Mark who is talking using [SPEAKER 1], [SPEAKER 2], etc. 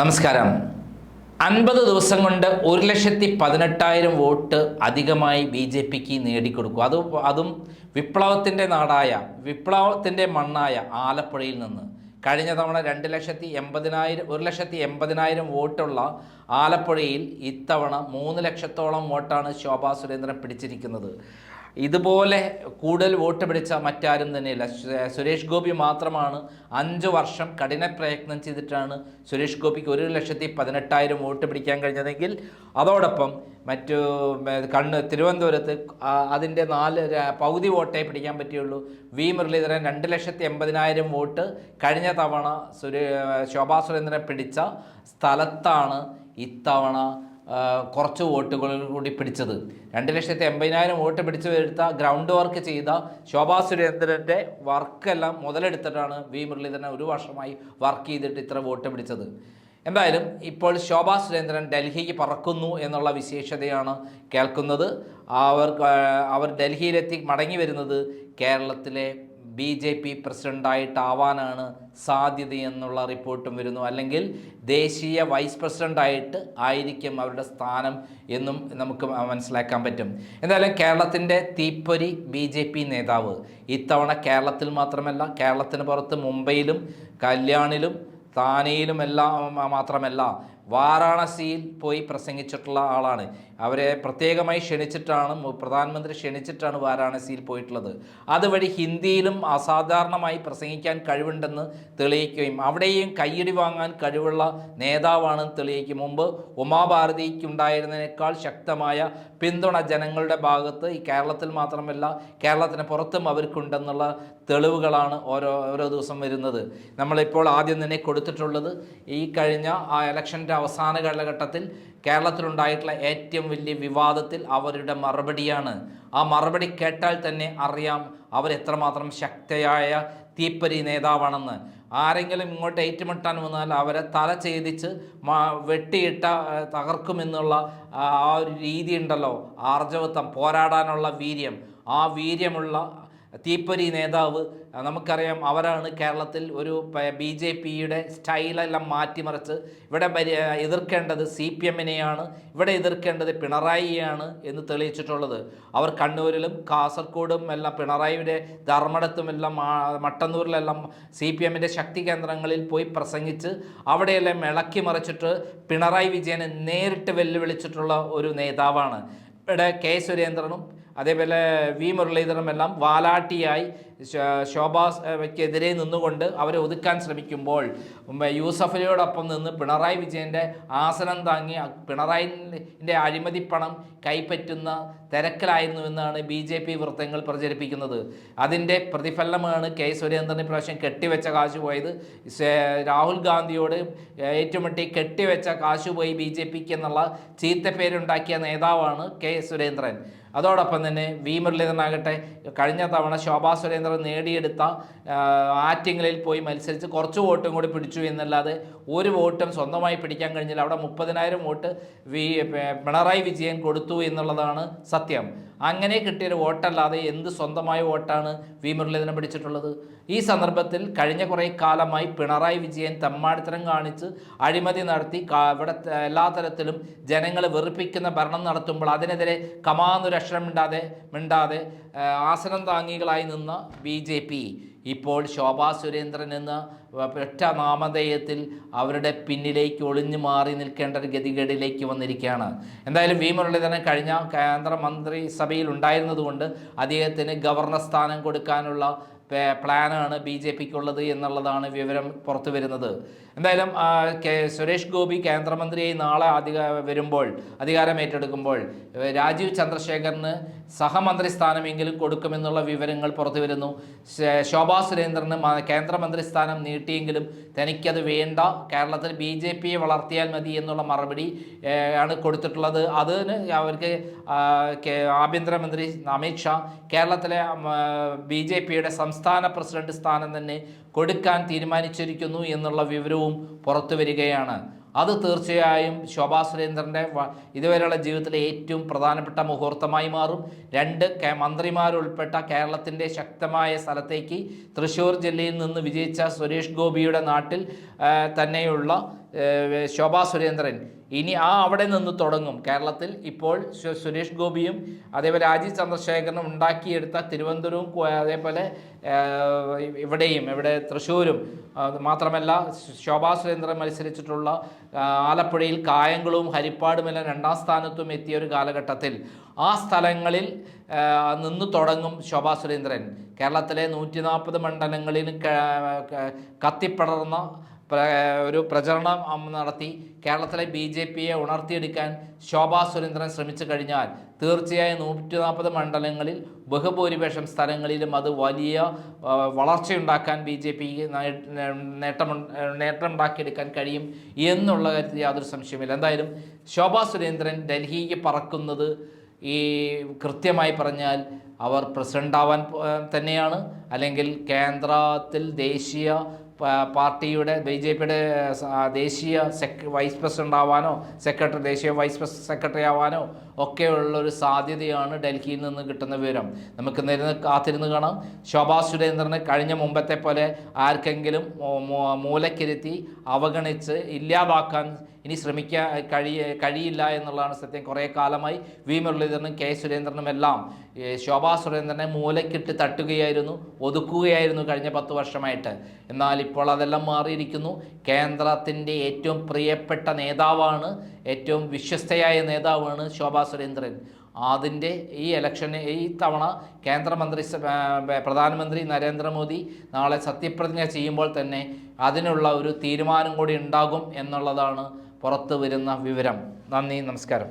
[SPEAKER 1] നമസ്കാരം. അൻപത് ദിവസം കൊണ്ട് ഒരു ലക്ഷത്തി പതിനെട്ടായിരം വോട്ട് അധികമായി ബി ജെ പിക്ക് നേടിക്കൊടുക്കും. അത് അതും വിപ്ലവത്തിന്റെ നാടായ വിപ്ലവത്തിന്റെ മണ്ണായ ആലപ്പുഴയിൽ നിന്ന്. കഴിഞ്ഞ തവണ രണ്ട് ലക്ഷത്തി എൺപതിനായിരം ഒരു ലക്ഷത്തി എൺപതിനായിരം വോട്ടുള്ള ആലപ്പുഴയിൽ ഇത്തവണ മൂന്ന് ലക്ഷത്തോളം വോട്ടാണ് ശോഭാ സുരേന്ദ്രൻ പിടിച്ചിരിക്കുന്നത്. ഇതുപോലെ കൂടുതൽ വോട്ട് പിടിച്ച മറ്റാരും തന്നെയില്ല. സുരേഷ് ഗോപി മാത്രമാണ് അഞ്ച് വർഷം കഠിന പ്രയത്നം ചെയ്തിട്ടാണ് സുരേഷ് ഗോപിക്ക് ഒരു ലക്ഷത്തി പതിനെട്ടായിരം വോട്ട് പിടിക്കാൻ കഴിഞ്ഞതെങ്കിൽ അതോടൊപ്പം മറ്റു കണ്ണ് തിരുവനന്തപുരത്ത് അതിന്റെ നാല് പകുതി വോട്ടേ പിടിക്കാൻ പറ്റിയുള്ളൂ. വി. മുരളീധരൻ രണ്ട് ലക്ഷത്തി എൺപതിനായിരം വോട്ട് കഴിഞ്ഞ തവണ സുരേ ശോഭാ സുരേന്ദ്രൻ പിടിച്ച സ്ഥലത്താണ് ഇത്തവണ കുറച്ച് വോട്ടുകൾ കൂടി പിടിച്ചത്. രണ്ട് ലക്ഷത്തി എൺപതിനായിരം വോട്ട് പിടിച്ചു വരുത്ത ഗ്രൗണ്ട് വർക്ക് ചെയ്ത ശോഭാ സുരേന്ദ്രന്റെ വർക്കെല്ലാം മുതലെടുത്തിട്ടാണ് വി മുരളീധരൻ ഒരു വർഷമായി വർക്ക് ചെയ്തിട്ട് ഇത്ര വോട്ട് പിടിച്ചത്. എന്തായാലും ഇപ്പോൾ ശോഭാ സുരേന്ദ്രൻ ഡൽഹിക്ക് പറക്കുന്നു എന്നുള്ള വിശേഷതയാണ് കേൾക്കുന്നത്. അവർ അവർ ഡൽഹിയിലെത്തി മടങ്ങി വരുന്നത് കേരളത്തിലെ ബി ജെ പി പ്രസിഡന്റായിട്ടാവാനാണ് സാധ്യതയെന്നുള്ള റിപ്പോർട്ടും വരുന്നു. അല്ലെങ്കിൽ ദേശീയ വൈസ് പ്രസിഡന്റായിട്ട് ആയിരിക്കും അവരുടെ സ്ഥാനം എന്നും നമുക്ക് മനസ്സിലാക്കാൻ പറ്റും. എന്തായാലും കേരളത്തിന്റെ തീപ്പൊരി ബി ജെ പി നേതാവ് ഇത്തവണ കേരളത്തിൽ മാത്രമല്ല കേരളത്തിന് പുറത്ത് മുംബൈയിലും കല്യാണിലും താനെയിലുമെല്ലാം മാത്രമല്ല വാരാണസിയിൽ പോയി പ്രസംഗിച്ചിട്ടുള്ള ആളാണ്. അവരെ പ്രത്യേകമായി ക്ഷണിച്ചിട്ടാണ് പ്രധാനമന്ത്രി ക്ഷണിച്ചിട്ടാണ് വാരാണസിയിൽ പോയിട്ടുള്ളത്. അതുവഴി ഹിന്ദിയിലും അസാധാരണമായി പ്രസംഗിക്കാൻ കഴിവുണ്ടെന്ന് തെളിയിക്കുകയും അവിടെയും കയ്യടി വാങ്ങാൻ കഴിവുള്ള നേതാവാണെന്ന് തെളിയിക്കും മുമ്പ് ഉമാഭാരതിക്കുണ്ടായിരുന്നതിനേക്കാൾ ശക്തമായ പിന്തുണ ജനങ്ങളുടെ ഭാഗത്ത് ഈ കേരളത്തിൽ മാത്രമല്ല കേരളത്തിന് പുറത്തും അവർക്കുണ്ടെന്നുള്ള തെളിവുകളാണ് ഓരോ ഓരോ ദിവസം വരുന്നത്. നമ്മളിപ്പോൾ ആദ്യം തന്നെ കൊടുത്തിട്ടുള്ളത് ഈ കഴിഞ്ഞ ആ ഇലക്ഷന്റെ അവസാന കാലഘട്ടത്തിൽ കേരളത്തിലുണ്ടായിട്ടുള്ള ഏറ്റവും വലിയ വിവാദത്തിൽ അവരുടെ മറുപടിയാണ്. ആ മറുപടി കേട്ടാൽ തന്നെ അറിയാം അവരെത്രമാത്രം ശക്തയായ തീപ്പരി നേതാവാണെന്ന്. ആരെങ്കിലും ഇങ്ങോട്ട് ഏറ്റുമുട്ടാൻ വന്നാൽ അവരെ തല ഛേദിച്ച് വെട്ടിയിട്ട തകർക്കുമെന്നുള്ള ആ ഒരു രീതി ഉണ്ടല്ലോ. ആർജവത്വം പോരാടാനുള്ള വീര്യം. ആ വീര്യമുള്ള തീപ്പൊരി നേതാവ് നമുക്കറിയാം അവരാണ് കേരളത്തിൽ ഒരു ബി ജെ പിയുടെ സ്റ്റൈലെല്ലാം മാറ്റിമറിച്ച് ഇവിടെ എതിർക്കേണ്ടത് സി പി എമ്മിനെയാണ് ഇവിടെ എതിർക്കേണ്ടത് പിണറായിയാണ് എന്ന് തെളിയിച്ചിട്ടുള്ളത്. അവർ കണ്ണൂരിലും കാസർഗോഡും എല്ലാം പിണറായിയുടെ ധർമ്മടത്തുമെല്ലാം മട്ടന്നൂരിലെല്ലാം സി പി എമ്മിന്റെ ശക്തി കേന്ദ്രങ്ങളിൽ പോയി പ്രസംഗിച്ച് അവിടെയെല്ലാം ഇളക്കി മറിച്ചിട്ട് പിണറായി വിജയനെ നേരിട്ട് വെല്ലുവിളിച്ചിട്ടുള്ള ഒരു നേതാവാണ്. ഇവിടെ കെ സുരേന്ദ്രനും അതേപോലെ വി മുരളീധരനും എല്ലാം വാലാട്ടിയായി ശ- ശോഭാക്കെതിരെ നിന്നുകൊണ്ട് അവരെ ഒതുക്കാൻ ശ്രമിക്കുമ്പോൾ യൂസഫലിയോടൊപ്പം നിന്ന് പിണറായി വിജയന്റെ ആസനം താങ്ങി പിണറായിന്റെ അഴിമതി പണം കൈപ്പറ്റുന്ന തിരക്കിലായിരുന്നുവെന്നാണ് ബി ജെ പി വൃത്തങ്ങൾ പ്രചരിപ്പിക്കുന്നത്. അതിന്റെ പ്രതിഫലനമാണ് കെ സുരേന്ദ്രൻ ഇപ്രാവശ്യം കെട്ടിവെച്ച കാശ് പോയത്. രാഹുൽ ഗാന്ധിയോട് ഏറ്റുമുട്ടി കെട്ടിവെച്ച കാശ് പോയി ബി ജെ പിക്ക് എന്നുള്ള ചീത്തപ്പേരുണ്ടാക്കിയ നേതാവാണ് കെ സുരേന്ദ്രൻ. അതോടൊപ്പം തന്നെ വി മുരളീധരനാകട്ടെ കഴിഞ്ഞ തവണ ശോഭാ സുരേന്ദ്രൻ നേടിയെടുത്ത ആറ്റിങ്ങളിൽ പോയി മത്സരിച്ച് കുറച്ച് വോട്ടും കൂടി പിടിച്ചു എന്നല്ലാതെ ഒരു വോട്ടും സ്വന്തമായി പിടിക്കാൻ കഴിഞ്ഞില്ല. അവിടെ മുപ്പതിനായിരം വോട്ട് വി പിണറായി വിജയൻ കൊടുത്തു എന്നുള്ളതാണ് സത്യം. അങ്ങനെ കിട്ടിയൊരു വോട്ടല്ലാതെ എന്ത് സ്വന്തമായ വോട്ടാണ് വി മുരളീധരൻ പിടിച്ചിട്ടുള്ളത്? ഈ സന്ദർഭത്തിൽ കഴിഞ്ഞ കുറേ കാലമായി പിണറായി വിജയൻ തമ്മാടിത്തരം കാണിച്ച് അഴിമതി നടത്തി ഇവിടെ എല്ലാ തരത്തിലും ജനങ്ങളെ വെറുപ്പിക്കുന്ന ഭരണം നടത്തുമ്പോൾ അതിനെതിരെ കമാന്നൊരക്ഷരം മിണ്ടാതെ മിണ്ടാതെ ആസനം താങ്ങികളായി നിന്ന ബി ഇപ്പോൾ ശോഭാ സുരേന്ദ്രൻ എന്ന ഒറ്റ നാമധേയത്തിൽ അവരുടെ പിന്നിലേക്ക് ഒളിഞ്ഞു മാറി നിൽക്കേണ്ട ഒരു ഗതികേടിലേക്ക് വന്നിരിക്കുകയാണ്. എന്തായാലും വി മുരളീധരൻ കഴിഞ്ഞ കേന്ദ്രമന്ത്രിസഭയിൽ ഉണ്ടായിരുന്നതുകൊണ്ട് അദ്ദേഹത്തിന് ഗവർണർ സ്ഥാനം കൊടുക്കാനുള്ള പ്ലാനാണ് ബി ജെ പിക്കുള്ളത് എന്നുള്ളതാണ് വിവരം പുറത്തു വരുന്നത്. എന്തായാലും സുരേഷ് ഗോപി കേന്ദ്രമന്ത്രിയായി നാളെ അധിക വരുമ്പോൾ അധികാരം ഏറ്റെടുക്കുമ്പോൾ രാജീവ് ചന്ദ്രശേഖറിന് സഹമന്ത്രി സ്ഥാനമെങ്കിലും കൊടുക്കുമെന്നുള്ള വിവരങ്ങൾ പുറത്തു വരുന്നു. ശോഭാ സുരേന്ദ്രന് കേന്ദ്രമന്ത്രി സ്ഥാനം നീട്ടിയെങ്കിലും തനിക്കത് വേണ്ട. കേരളത്തിൽ ബി ജെ പിയെ വളർത്തിയാൽ മതി എന്നുള്ള മറുപടി ആണ് കൊടുത്തിട്ടുള്ളത്. അതിന് അവർക്ക് ആഭ്യന്തരമന്ത്രി അമിത് ഷാ കേരളത്തിലെ ബി ജെ പിയുടെ സംസ്ഥാന പ്രസിഡന്റ് സ്ഥാനം തന്നെ കൊടുക്കാൻ തീരുമാനിച്ചിരിക്കുന്നു എന്നുള്ള വിവരവും പുറത്തു വരികയാണ്. അത് തീർച്ചയായും ശോഭാ സുരേന്ദ്രന്റെ ഇതുവരെയുള്ള ജീവിതത്തിലെ ഏറ്റവും പ്രധാനപ്പെട്ട മുഹൂർത്തമായി മാറും. രണ്ട് മന്ത്രിമാരുൾപ്പെട്ട കേരളത്തിന്റെ ശക്തമായ സ്ഥലത്തേക്ക് തൃശ്ശൂർ ജില്ലയിൽ നിന്ന് വിജയിച്ച സുരേഷ് ഗോപിയുടെ നാട്ടിൽ തന്നെയുള്ള ശോഭാ സുരേന്ദ്രൻ. ഇനി ആ അവിടെ നിന്ന് തുടങ്ങും. കേരളത്തിൽ ഇപ്പോൾ സുരേഷ് ഗോപിയും അതേപോലെ രാജീവ് ചന്ദ്രശേഖരനും ഉണ്ടാക്കിയെടുത്ത തിരുവനന്തപുരവും അതേപോലെ ഇവിടെയും ഇവിടെ തൃശ്ശൂരും മാത്രമല്ല ശോഭാ സുരേന്ദ്രൻ മത്സരിച്ചിട്ടുള്ള ആലപ്പുഴയിൽ കായംകുളവും ഹരിപ്പാടുമെല്ലാം രണ്ടാം സ്ഥാനത്തും എത്തിയ ഒരു കാലഘട്ടത്തിൽ. ആ സ്ഥലങ്ങളിൽ നിന്ന് തുടങ്ങും ശോഭാ സുരേന്ദ്രൻ. കേരളത്തിലെ നൂറ്റി നാൽപ്പത് മണ്ഡലങ്ങളിൽ കത്തിപ്പടർന്ന ഒരു പ്രചരണം നടത്തി. കേരളത്തിലെ ബി ജെ പിയെ ഉണർത്തിയെടുക്കാൻ ശോഭാ സുരേന്ദ്രൻ ശ്രമിച്ചു കഴിഞ്ഞാൽ തീർച്ചയായും നൂറ്റി നാൽപ്പത് മണ്ഡലങ്ങളിൽ ബഹുഭൂരിപക്ഷം സ്ഥലങ്ങളിലും അത് വലിയ വളർച്ചയുണ്ടാക്കാൻ ബി ജെ പി നേട്ടം നേട്ടമുണ്ടാക്കിയെടുക്കാൻ കഴിയും എന്നുള്ള കാര്യത്തിൽ യാതൊരു സംശയമില്ല എന്തായാലും ശോഭാ സുരേന്ദ്രൻ ഡൽഹിക്ക് പറക്കുന്നത് ഈ കൃത്യമായി പറഞ്ഞാൽ അവർ പ്രസിഡന്റ് ആവാൻ തന്നെയാണ്. അല്ലെങ്കിൽ കേന്ദ്രത്തിൽ ദേശീയ പാർട്ടിയുടെ ബി ജെ പിയുടെ ദേശീയ സെക് വൈസ് പ്രസിഡന്റ് ആവാനോ സെക്രട്ടറി ദേശീയ വൈസ് സെക്രട്ടറി ആവാനോ ഒക്കെയുള്ളൊരു സാധ്യതയാണ് ഡൽഹിയിൽ നിന്ന് കിട്ടുന്ന വിവരം. നമുക്ക് നിരന്ന് കാത്തിരുന്ന് കാണാം. ശോഭാ സുരേന്ദ്രനെ കഴിഞ്ഞ മുമ്പത്തെ പോലെ ആർക്കെങ്കിലും മൂലക്കിരുത്തി അവഗണിച്ച് ഇല്ലാതാക്കാൻ ഇനി ശ്രമിക്കാൻ കഴിയ കഴിയില്ല എന്നുള്ളതാണ് സത്യം. കുറേ കാലമായി വി. മുരളീധരനും കെ. സുരേന്ദ്രനും എല്ലാം ശോഭാ സുരേന്ദ്രനെ മൂലക്കിട്ട് തട്ടുകയായിരുന്നു ഒതുക്കുകയായിരുന്നു കഴിഞ്ഞ പത്ത് വർഷമായിട്ട്. എന്നാൽ ഇപ്പോൾ അതെല്ലാം മാറിയിരിക്കുന്നു. കേന്ദ്രത്തിന്റെ ഏറ്റവും പ്രിയപ്പെട്ട നേതാവാണ് ഏറ്റവും വിശ്വസ്തയായ നേതാവാണ് ശോഭാ സുരേന്ദ്രൻ. അതിന്റെ ഈ ഇലക്ഷന് ഈ തവണ കേന്ദ്രമന്ത്രി പ്രധാനമന്ത്രി നരേന്ദ്രമോദി നാളെ സത്യപ്രതിജ്ഞ ചെയ്യുമ്പോൾ തന്നെ അതിനുള്ള ഒരു തീരുമാനം കൂടി ഉണ്ടാകും എന്നുള്ളതാണ് പുറത്തു വരുന്ന വിവരം. നന്ദി നമസ്കാരം.